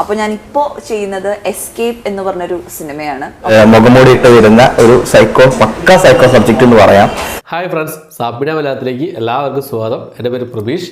അപ്പോൾ ഞാൻ ഇപ്പോൾ ചെയ്യുന്നത് എസ്കേപ്പ് എന്ന് പറഞ്ഞൊരു സിനിമയാണ്. മുഖംമൂടി ഇട്ട് വരുന്ന ഒരു സൈക്കോ പക്ക സൈക്കോ സബ്ജക്റ്റ് എന്ന് പറയാം. ഹായ് ഫ്രണ്ട്സ് സാബിന മലയാളത്തിലേക്ക് എല്ലാവർക്കും സ്വാഗതം. എന്റെ പേര് പ്രതീഷ്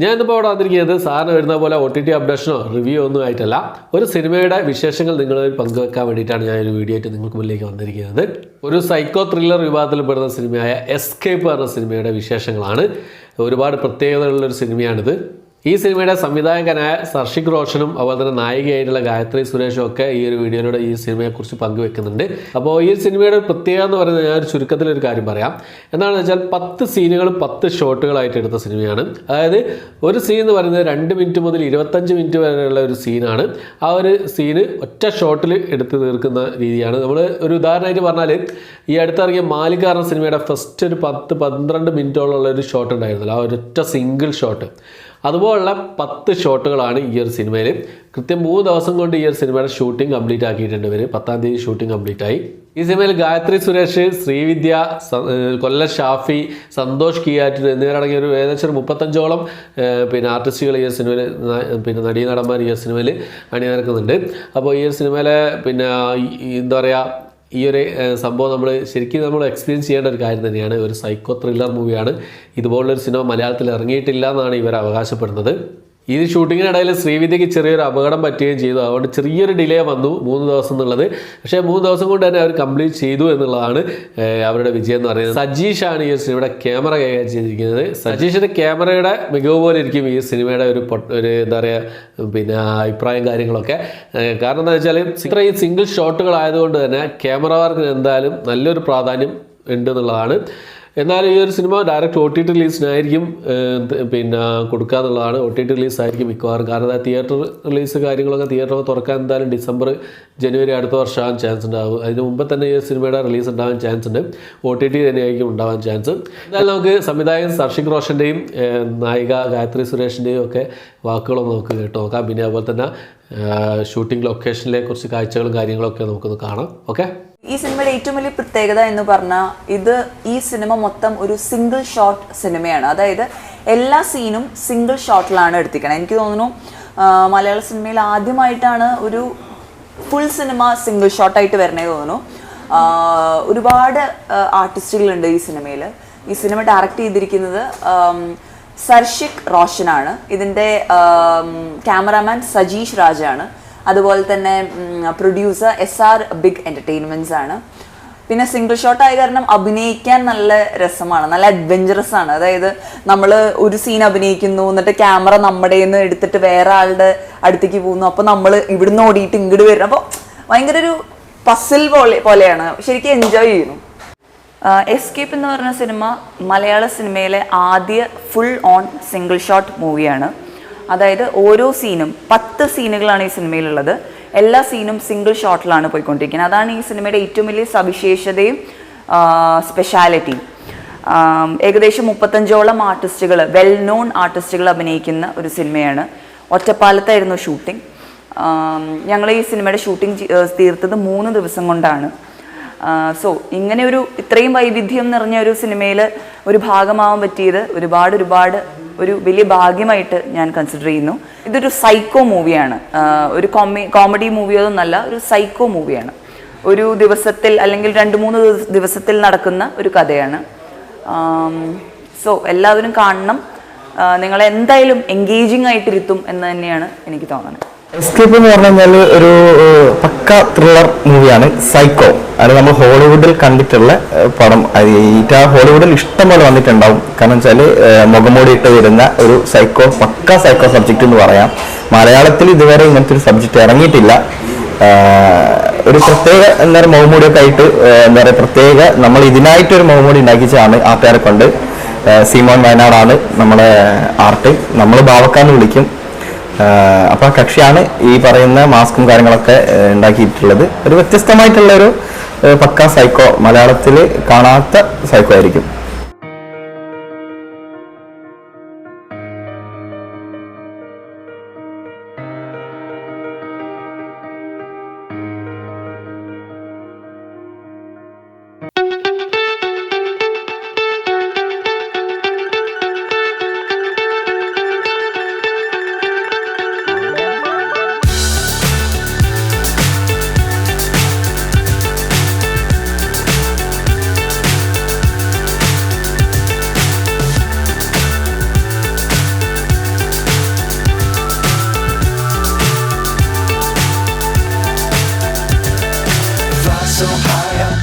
ഞാൻ ഇന്നിപ്പോൾ അവിടെ വന്നിരിക്കുന്നത് സാറിന് വരുന്ന പോലെ ഒ ടി ടി അപ്ഡേഷനോ റിവ്യൂ ഒന്നും ആയിട്ടല്ല. ഒരു സിനിമയുടെ വിശേഷങ്ങൾ നിങ്ങളിൽ പങ്കുവെക്കാൻ വേണ്ടിയിട്ടാണ് ഞാൻ ഒരു വീഡിയോ ആയിട്ട് നിങ്ങൾക്ക് മുന്നിലേക്ക് വന്നിരിക്കുന്നത്. ഒരു സൈക്കോ ത്രില്ലർ വിഭാഗത്തിൽപ്പെടുന്ന സിനിമയായ എസ്കേപ്പ് എന്ന സിനിമയുടെ വിശേഷങ്ങളാണ്. ഒരുപാട് പ്രത്യേകതകളുള്ളൊരു സിനിമയാണിത്. ഈ സിനിമയുടെ സംവിധായകനായ സർഷിക് റോഷനും അതുപോലെ തന്നെ നായികയായിട്ടുള്ള ഗായത്രി സുരേഷും ഒക്കെ ഈ ഒരു വീഡിയോയിലൂടെ ഈ സിനിമയെക്കുറിച്ച് പങ്കുവെക്കുന്നുണ്ട്. അപ്പോൾ ഈ സിനിമയുടെ ഒരു പ്രത്യേകത എന്ന് പറയുന്നത് ഞാൻ ഒരു ചുരുക്കത്തിലൊരു കാര്യം പറയാം. എന്താണെന്ന് വെച്ചാൽ പത്ത് സീനുകൾ പത്ത് ഷോട്ടുകളായിട്ട് എടുത്ത സിനിമയാണ്. അതായത് ഒരു സീൻ എന്ന് പറയുന്നത് രണ്ട് മിനിറ്റ് മുതൽ ഇരുപത്തഞ്ച് മിനിറ്റ് വരെയുള്ള ഒരു സീനാണ്. ആ ഒരു സീന് ഒറ്റ ഷോട്ടിൽ എടുത്ത് തീർക്കുന്ന രീതിയാണ്. നമ്മൾ ഒരു ഉദാഹരണമായിട്ട് പറഞ്ഞാൽ ഈ അടുത്തിറങ്ങിയ മാലിക സിനിമയുടെ ഫസ്റ്റ് ഒരു പത്ത് പന്ത്രണ്ട് മിനിറ്റോളം ഉള്ള ഒരു ഷോട്ട് ഉണ്ടായിരുന്നല്ലോ. ആ ഒരൊറ്റ സിംഗിൾ ഷോട്ട് അതുപോലുള്ള പത്ത് ഷോട്ടുകളാണ് ഈ ഒരു സിനിമയിൽ കൃത്യം മൂന്ന് ദിവസം കൊണ്ട് ഈ ഒരു സിനിമയുടെ ഷൂട്ടിംഗ് കംപ്ലീറ്റ് ആക്കിയിട്ടുണ്ട് ഇവർ പത്താം തീയതി ഷൂട്ടിംഗ് കംപ്ലീറ്റ് ആയി. ഈ സിനിമയിൽ ഗായത്രി സുരേഷ് ശ്രീവിദ്യ കൊല്ല ഷാഫി സന്തോഷ് കിയാറ്റിൻ എന്നിവരടങ്ങിയ ഒരു ഏകദേശം ഒരു മുപ്പത്തഞ്ചോളം പിന്നെ ആർട്ടിസ്റ്റുകൾ ഈ സിനിമയിൽ പിന്നെ നടീ നടന്മാർ ഈ സിനിമയിൽ അണിനിരക്കുന്നുണ്ട്. അപ്പോൾ ഈ സിനിമയിലെ പിന്നെ എന്താ പറയുക ഈ ഒരു സംഭവം നമ്മൾ ശരിക്കും നമ്മൾ എക്സ്പീരിയൻസ് ചെയ്യേണ്ട ഒരു കാര്യം തന്നെയാണ്. ഒരു സൈക്കോ ത്രില്ലർ മൂവിയാണ് ഇതുപോലുള്ളൊരു സിനിമ മലയാളത്തിൽ ഇറങ്ങിയിട്ടില്ല എന്നാണ് ഇവർ അവകാശപ്പെടുന്നത്. ഈ ഷൂട്ടിങ്ങിനിടയിൽ ശ്രീവിദ്യയ്ക്ക് ചെറിയൊരു അപകടം പറ്റുകയും ചെയ്തു. അതുകൊണ്ട് ചെറിയൊരു ഡിലേ വന്നു മൂന്ന് ദിവസം എന്നുള്ളത്. പക്ഷേ മൂന്ന് ദിവസം കൊണ്ട് തന്നെ അവർ കംപ്ലീറ്റ് ചെയ്തു എന്നുള്ളതാണ് അവരുടെ വിജയം എന്ന് പറയുന്നത്. സജീഷാണ് ഈ സിനിമയുടെ ക്യാമറ കൈകാര്യം ചെയ്തിരിക്കുന്നത്. സജീഷിന്റെ ക്യാമറയുടെ മികവ് പോലെ ഇരിക്കും ഈ സിനിമയുടെ ഒരു ഒരു എന്താ പറയുക പിന്നെ അഭിപ്രായം കാര്യങ്ങളൊക്കെ. കാരണം എന്താ വെച്ചാൽ ഇത്രയും സിംഗിൾ ഷോട്ടുകളായതുകൊണ്ട് തന്നെ ക്യാമറ വർക്കിന് എന്തായാലും നല്ലൊരു പ്രാധാന്യം ഉണ്ട് എന്നുള്ളതാണ്. എന്നാൽ ഈ ഒരു cinema direct O T T റിലീസിനായിരിക്കും പിന്നെ കൊടുക്കുക എന്നുള്ളതാണ് ഒ ടി ടി റിലീസ് ആയിരിക്കും മിക്കവാറും. കാരണം തിയേറ്റർ റിലീസ് കാര്യങ്ങളൊക്കെ തിയേറ്ററൊക്കെ തുറക്കാൻ എന്തായാലും ഡിസംബർ ജനുവരി അടുത്ത വർഷമാകാൻ ചാൻസ് ഉണ്ടാവും അതിന് മുമ്പ് തന്നെ ഈ സിനിമയുടെ റിലീസ് ഉണ്ടാവാൻ ചാൻസ് ഉണ്ട്. ഒ ടി ടി തന്നെയായിരിക്കും ഉണ്ടാവാൻ ചാൻസ് എന്തായാലും നമുക്ക് സംവിധായകൻ സർഷിക് റോഷന്റെയും നായിക ഗായത്രി സുരേഷിന്റെയും ഒക്കെ വാക്കുകളൊന്നും നമുക്ക് കേട്ട് നോക്കാം. പിന്നെ അതുപോലെ തന്നെ ഷൂട്ടിംഗ് ലൊക്കേഷനിലെ കുറച്ച് കാഴ്ചകളും കാര്യങ്ങളൊക്കെ നമുക്കൊന്ന് കാണാം. ഓക്കെ ഈ സിനിമയുടെ ഏറ്റവും വലിയ പ്രത്യേകത എന്ന് പറഞ്ഞാൽ ഇത് ഈ സിനിമ മൊത്തം ഒരു സിംഗിൾ ഷോട്ട് സിനിമയാണ്. അതായത് എല്ലാ സീനും സിംഗിൾ ഷോട്ടിലാണ് എടുത്തിരിക്കണം. എനിക്ക് തോന്നുന്നു മലയാള സിനിമയിൽ ആദ്യമായിട്ടാണ് ഒരു ഫുൾ സിനിമ സിംഗിൾ ഷോട്ടായിട്ട് വരണേ തോന്നുന്നു. ഒരുപാട് ആർട്ടിസ്റ്റുകളുണ്ട് ഈ സിനിമയിൽ ഈ സിനിമ ഡയറക്റ്റ് ചെയ്തിരിക്കുന്നത് സർഷിക് റോഷനാണ്. ഇതിന്റെ ക്യാമറാമാൻ സജീഷ് രാജാണ്. അതുപോലെ തന്നെ producer S R big entertainments ആണ്. പിന്നെ സിംഗിൾ ഷോട്ട് ആയ കാരണം അഭിനയിക്കാൻ നല്ല രസമാണ് നല്ല അഡ്വഞ്ചറസ് ആണ്. അതായത് നമ്മൾ ഒരു സീൻ അഭിനയിക്കുന്നു എന്നിട്ട് ക്യാമറ നമ്മുടെ നിന്ന് എടുത്തിട്ട് വേറെ ആളുടെ അടുത്തേക്ക് പോകുന്നു അപ്പോൾ നമ്മൾ ഇവിടുന്ന് ഓടിയിട്ട് ഇങ്ങോട്ട് വരും. അപ്പോൾ ഭയങ്കര ഒരു പസിൽ പോലെ പോലെയാണ്. ശരിക്കും എൻജോയ് ചെയ്യുന്നു. എസ്കേപ്പ് എന്ന് പറഞ്ഞ സിനിമ മലയാള സിനിമയിലെ ആദ്യ ഫുൾ ഓൺ സിംഗിൾ ഷോട്ട് മൂവിയാണ് അതായത് ഓരോ സീനും പത്ത് സീനുകളാണ് ഈ സിനിമയിലുള്ളത്. എല്ലാ സീനും സിംഗിൾ ഷോട്ടിലാണ് പോയിക്കൊണ്ടിരിക്കുന്നത്. അതാണ് ഈ സിനിമയുടെ ഏറ്റവും വലിയ സവിശേഷതയും സ്പെഷ്യാലിറ്റിയും ഏകദേശം മുപ്പത്തഞ്ചോളം ആർട്ടിസ്റ്റുകൾ വെൽ നോൺ ആർട്ടിസ്റ്റുകൾ അഭിനയിക്കുന്ന ഒരു സിനിമയാണ്. ഒറ്റപ്പാലത്തായിരുന്നു ഷൂട്ടിംഗ് ഞങ്ങൾ ഈ സിനിമയുടെ ഷൂട്ടിംഗ് തീർത്തത് മൂന്ന് ദിവസം കൊണ്ടാണ്. സോ ഇങ്ങനെ ഒരു ഇത്രയും വൈവിധ്യം നിറഞ്ഞ ഒരു സിനിമയിൽ ഒരു ഭാഗമാവാൻ പറ്റിയത് ഒരുപാട് ഒരുപാട് ഒരു വലിയ ഭാഗ്യമായിട്ട് ഞാൻ കൺസിഡർ ചെയ്യുന്നു. ഇതൊരു സൈക്കോ മൂവിയാണ് ഒരു കോമി കോമഡി മൂവിയോ എന്നല്ല ഒരു സൈക്കോ മൂവിയാണ് ഒരു ദിവസത്തിൽ അല്ലെങ്കിൽ രണ്ട് മൂന്ന് ദിവസത്തിൽ നടക്കുന്ന ഒരു കഥയാണ്. സോ എല്ലാവരും കാണണം. നിങ്ങളെന്തായാലും എൻഗേജിങ് ആയിട്ടിരുത്തും എന്ന് തന്നെയാണ് എനിക്ക് തോന്നുന്നത്. എസ്കേപ്പ് എന്ന് പറഞ്ഞു കഴിഞ്ഞാൽ ഒരു പക്ക ത്രില്ലർ മൂവിയാണ് സൈക്കോ അത് നമ്മൾ ഹോളിവുഡിൽ കണ്ടിട്ടുള്ള പടം. ഈറ്റ ഹോളിവുഡിൽ ഇഷ്ടം പോലെ വന്നിട്ടുണ്ടാവും. കാരണം വെച്ചാൽ മുഖമോടിയിട്ട് വരുന്ന ഒരു സൈക്കോ പക്ക സൈക്കോ സബ്ജക്റ്റ് എന്ന് പറയാം. മലയാളത്തിൽ ഇതുവരെ ഇങ്ങനത്തെ ഒരു സബ്ജക്റ്റ് ഇറങ്ങിയിട്ടില്ല. ഒരു പ്രത്യേക എന്താ പറയുക മുഖമൂടിയൊക്കെ ആയിട്ട് എന്താ പറയുക പ്രത്യേക നമ്മൾ ഇതിനായിട്ടൊരു മുഖംമൂടി ഉണ്ടാക്കിച്ചാണ് ആൾക്കാരെ കൊണ്ട്. സീമോൻ വയനാടാണ് നമ്മുടെ ആർട്ട്. നമ്മൾ ഭാവക്കാന്ന് വിളിക്കും. അപ്പോൾ ആ കക്ഷിയാണ് ഈ പറയുന്ന മാസ്കും കാര്യങ്ങളൊക്കെ ഉണ്ടാക്കിയിട്ടുള്ളത്. ഒരു വ്യത്യസ്തമായിട്ടുള്ള ഒരു പക്ക സൈക്കോ മലയാളത്തിൽ കാണാത്ത സൈക്കോ ആയിരിക്കും.